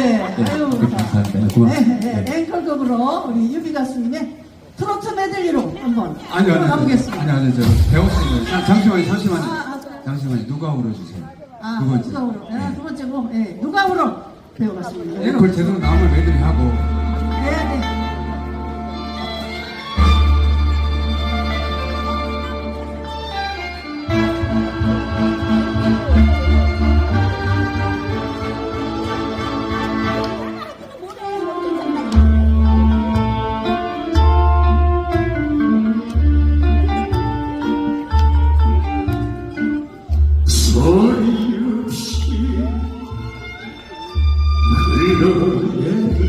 네, 아유, 네, 자, 감사합니다. 네, 고맙습니다. 네, 앵콜곡으로 우리 유비 가수님의 트로트 메들리로 한번 아니, 아니, 가보겠습니다. 아니, 아니, 저, 배웠어요. 자, 잠시만요, 잠시만요. 아, 아? 잠시만요. 누가 울어주세요. 아, 두 번째. 누가 울어? 아, 두 번째 곡, 예, 누가 울어? 배워봤습니다. 앵콜 제대로 나오면 애들이 하고. 네, 네. 소리 없이 흘러내리는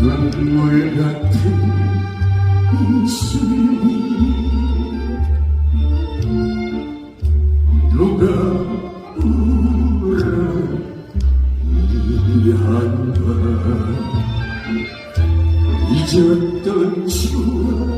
눈물 같은 이슬이 누가 울어 이한가 잊었던 추억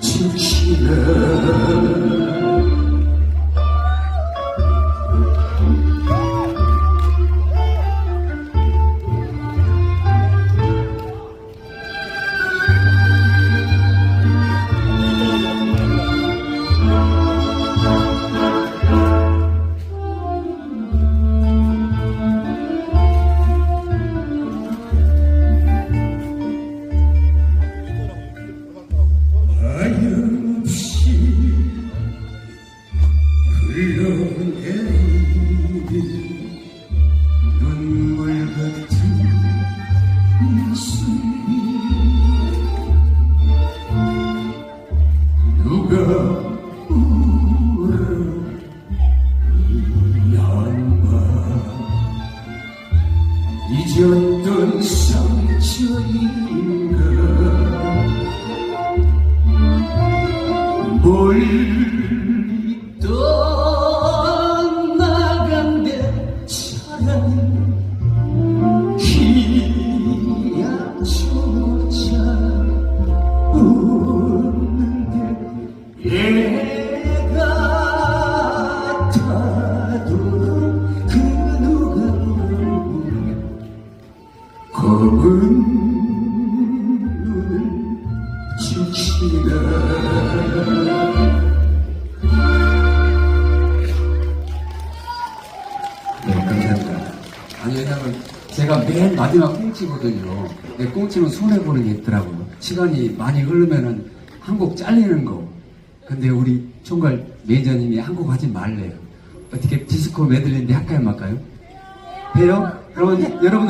즉시나 하 잊었던 상처인가 멀리 떠나간 내 사랑은 네, 감사합니다. 아니, 왜냐면 제가 맨 마지막 꽁치거든요. 근데 꽁치는 손해보는 게 있더라고요. 시간이 많이 흐르면은 한 곡 잘리는 거. 근데 우리 총괄 매니저님이 한 곡 하지 말래요. 어떻게 디스코 메들리인데 할까요, 말까요? 해요? 그러면 여러분들